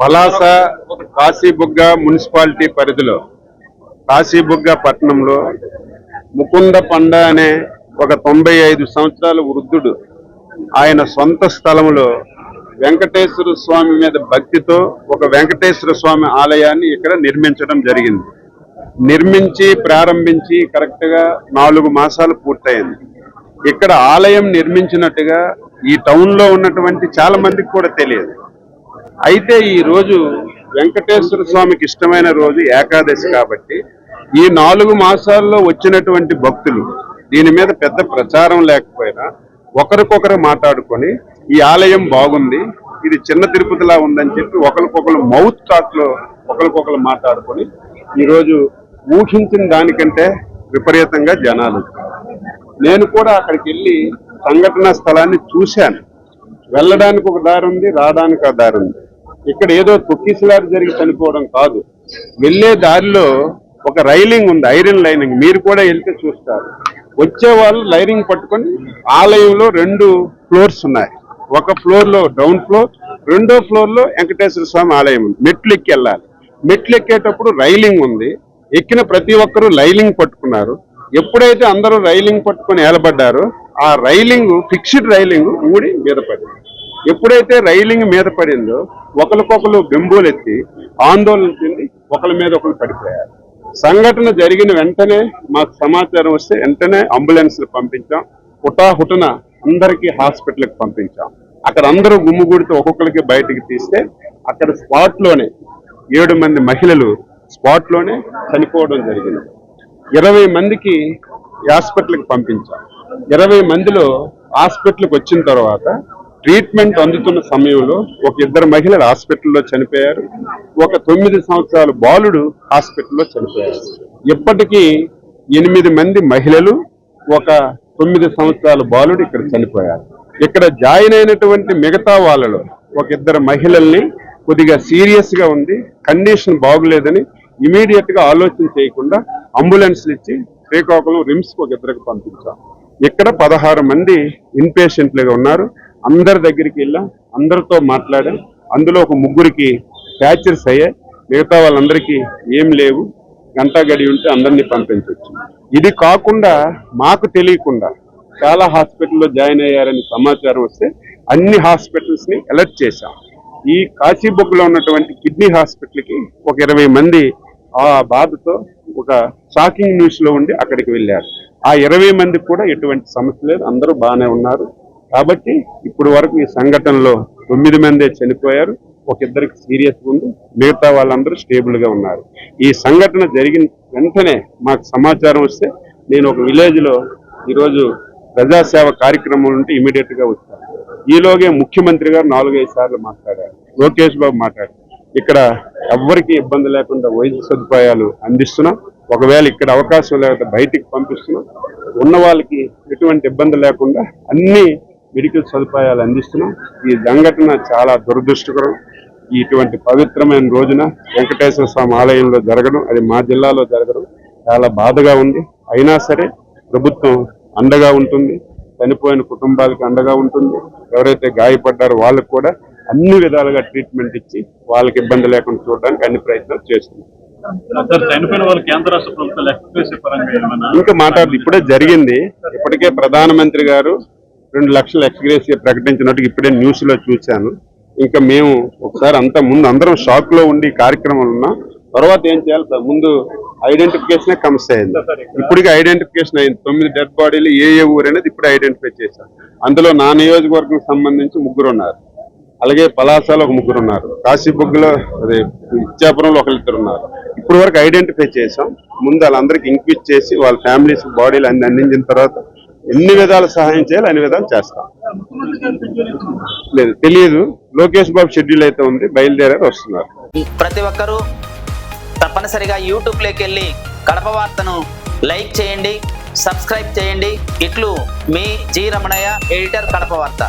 Palasa Kashibugga municipality పరిధిలో కాశీబుగ్గ పట్టణంలో ముకుంద పండ అనే ఒక తొంభై ఐదు సంవత్సరాల వృద్ధుడు ఆయన సొంత స్థలంలో వెంకటేశ్వర స్వామి మీద భక్తితో ఒక వెంకటేశ్వర స్వామి ఆలయాన్ని ఇక్కడ నిర్మించడం జరిగింది. నిర్మించి ప్రారంభించి కరెక్ట్గా నాలుగు మాసాలు పూర్తయింది. ఇక్కడ ఆలయం నిర్మించినట్టుగా ఈ టౌన్లో ఉన్నటువంటి చాలా మందికి కూడా తెలియదు. అయితే ఈ రోజు వెంకటేశ్వర స్వామికి ఇష్టమైన రోజు ఏకాదశి కాబట్టి ఈ నాలుగు మాసాల్లో వచ్చినటువంటి భక్తులు దీని మీద పెద్ద ప్రచారం లేకపోయినా ఒకరికొకరు మాట్లాడుకొని ఈ ఆలయం బాగుంది ఇది చిన్న తిరుపతిలా ఉందని చెప్పి ఒకరికొకరు మౌత్ టాక్లో ఒకరికొకరు మాట్లాడుకొని ఈరోజు ఊహించిన దానికంటే విపరీతంగా జనాలు. నేను కూడా అక్కడికి వెళ్ళి సంఘటన స్థలాన్ని చూశాను. వెళ్ళడానికి ఒక దారి ఉంది రావడానికి ఒక దారి ఉంది. ఇక్కడ ఏదో తొక్కిసలాట జరిగి చనిపోవడం కాదు. వెళ్ళే దారిలో ఒక రైలింగ్ ఉంది ఐరన్ లైనింగ్. మీరు కూడా వెళ్తే చూస్తారు. వచ్చే వాళ్ళు లైనింగ్ పట్టుకొని ఆలయంలో రెండు ఫ్లోర్స్ ఉన్నాయి. ఒక ఫ్లోర్లో డౌన్ ఫ్లోర్ రెండో ఫ్లోర్లో వెంకటేశ్వర స్వామి ఆలయం ఉంది. మెట్లు ఎక్కి వెళ్ళాలి. మెట్లు ఎక్కేటప్పుడు రైలింగ్ ఉంది. ఎక్కిన ప్రతి ఒక్కరూ లైలింగ్ పట్టుకున్నారు. ఎప్పుడైతే అందరూ రైలింగ్ పట్టుకొని ఏలబడ్డారో ఆ రైలింగ్ ఫిక్స్డ్ రైలింగ్ ఊడి మీద పడింది. ఎప్పుడైతే రైలింగ్ మీద పడిందో ఒకరికొకరు బెంబోలెత్తి ఆందోళన చెంది ఒకరి మీద ఒకరు పడిపోయారు. సంఘటన జరిగిన వెంటనే మాకు సమాచారం వస్తే వెంటనే అంబులెన్స్ పంపించాం. హుటాహుటన అందరికీ హాస్పిటల్కి పంపించాం. అక్కడ అందరూ గుమ్ముగూడితో ఒక్కొక్కరికి బయటికి తీస్తే అక్కడ స్పాట్లోనే ఏడు మంది మహిళలు స్పాట్లోనే చనిపోవడం జరిగింది. ఇరవై మందికి హాస్పిటల్కి పంపించాం. ఇరవై మందిలో హాస్పిటల్కి వచ్చిన తర్వాత ట్రీట్మెంట్ అందుతున్న సమయంలో ఒక ఇద్దరు మహిళలు హాస్పిటల్లో చనిపోయారు. ఒక తొమ్మిది సంవత్సరాల బాలుడు హాస్పిటల్లో చనిపోయారు. ఇప్పటికీ ఎనిమిది మంది మహిళలు ఒక తొమ్మిది సంవత్సరాల బాలుడు ఇక్కడ చనిపోయారు. ఇక్కడ జాయిన్ అయినటువంటి మిగతా వాళ్ళలో ఒక ఇద్దరు మహిళల్ని కొద్దిగా సీరియస్గా ఉంది కండిషన్ బాగులేదని ఇమీడియట్గా ఆలోచన చేయకుండా అంబులెన్స్లు ఇచ్చి శ్రీకాకుళం రిమ్స్కి ఒక ఇద్దరికి పంపించాం. ఇక్కడ పదహారు మంది ఇన్పేషెంట్లుగా ఉన్నారు. అందరి దగ్గరికి వెళ్ళాం అందరితో మాట్లాడాం. అందులో ఒక ముగ్గురికి ఫ్యాక్చర్స్ అయ్యాయి. మిగతా వాళ్ళందరికీ ఏం లేవు. గంట గడి ఉంటే అందరినీ పంపించవచ్చు ఇది కాకుండా మాకు తెలియకుండా చాలా హాస్పిటల్లో జాయిన్ అయ్యారని సమాచారం వస్తే అన్ని హాస్పిటల్స్ని అలర్ట్ చేశాం. ఈ కాశీబొగ్గులో ఉన్నటువంటి కిడ్నీ హాస్పిటల్కి ఒక ఇరవై మంది ఆ బాధతో ఒక షాకింగ్ న్యూస్లో ఉండి అక్కడికి వెళ్ళారు. ఆ ఇరవై మందికి కూడా ఎటువంటి సమస్య లేదు. అందరూ బాగానే ఉన్నారు. కాబట్టి ఇప్పుడు వరకు ఈ సంఘటనలో తొమ్మిది మందే చనిపోయారు. ఒక ఇద్దరికి సీరియస్ ఉంది మిగతా వాళ్ళందరూ స్టేబుల్గా ఉన్నారు. ఈ సంఘటన జరిగిన వెంటనే మాకు సమాచారం వస్తే నేను ఒక విలేజ్లో ఈరోజు ప్రజాసేవ కార్యక్రమం ఉంటే ఇమీడియట్గా వచ్చాను ఈలోగే ముఖ్యమంత్రి గారు నాలుగైదు సార్లు మాట్లాడారు. లోకేష్ బాబు మాట్లాడారు. ఇక్కడ ఎవ్వరికి ఇబ్బంది లేకుండా వైద్య సదుపాయాలు అందిస్తున్నాం. ఒకవేళ ఇక్కడ అవకాశం లేకపోతే బయటికి పంపిస్తున్నాం. ఉన్న వాళ్ళకి ఎటువంటి ఇబ్బంది లేకుండా అన్ని మెడికల్ సదుపాయాలు అందిస్తున్నాం. ఈ సంఘటన చాలా దురదృష్టకరం. ఇటువంటి పవిత్రమైన రోజున వెంకటేశ్వర స్వామి ఆలయంలో జరగడం అది మా జిల్లాలో జరగడం చాలా బాధగా ఉంది. అయినా సరే ప్రభుత్వం అండగా ఉంటుంది. చనిపోయిన కుటుంబాలకు అండగా ఉంటుంది. ఎవరైతే గాయపడ్డారో వాళ్ళకు కూడా అన్ని విధాలుగా ట్రీట్మెంట్ ఇచ్చి వాళ్ళకి ఇబ్బంది లేకుండా చూడడానికి అన్ని ప్రయత్నాలు చేస్తుంది ఇంకా మాట్లాడు ఇప్పుడే జరిగింది. ఇప్పటికే ప్రధానమంత్రి గారు రెండు లక్షల ఎక్స్గ్రేసియా ప్రకటించినట్టు ఇప్పుడే న్యూస్లో చూశాను. ఇంకా మేము ఒకసారి అంత ముందు అందరం షాక్లో ఉండి కార్యక్రమాలు ఉన్నాం తర్వాత ఏం చేయాలి? సార్ ముందు ఐడెంటిఫికేషన్ కమిస్ అయింది ఇప్పటికి ఐడెంటిఫికేషన్ అయింది. తొమ్మిది డెడ్ బాడీలు ఏ ఏ ఊరు అనేది ఇప్పుడు ఐడెంటిఫై చేశాం అందులో నా నియోజకవర్గం సంబంధించి ముగ్గురు ఉన్నారు. అలాగే పలాసలో ఒక ముగ్గురు ఉన్నారు. కాశీబుగ్గులో అదే ఇచ్చాపురంలో ఒకరిద్దరు ఉన్నారు. ఇప్పుడు వరకు ఐడెంటిఫై చేసాం ముందు వాళ్ళందరికీ ఇంక్వీజ్ చేసి వాళ్ళ ఫ్యామిలీస్ బాడీలు అన్ని అందించిన తర్వాత ఎన్ని విధాలు సహాయం చేయాలి అన్ని విధాలు చేస్తాం. లేదు తెలియదు లోకేష్ బాబు షెడ్యూల్ అయితే ఉంది బయలుదేరారు వస్తున్నారు. ప్రతి ఒక్కరూ తప్పనిసరిగా యూట్యూబ్లోకి వెళ్ళి కడప వార్తను లైక్ చేయండి సబ్స్క్రైబ్ చేయండి. ఇట్లు మీ జి రమణయ్య ఎడిటర్ కడప వార్త.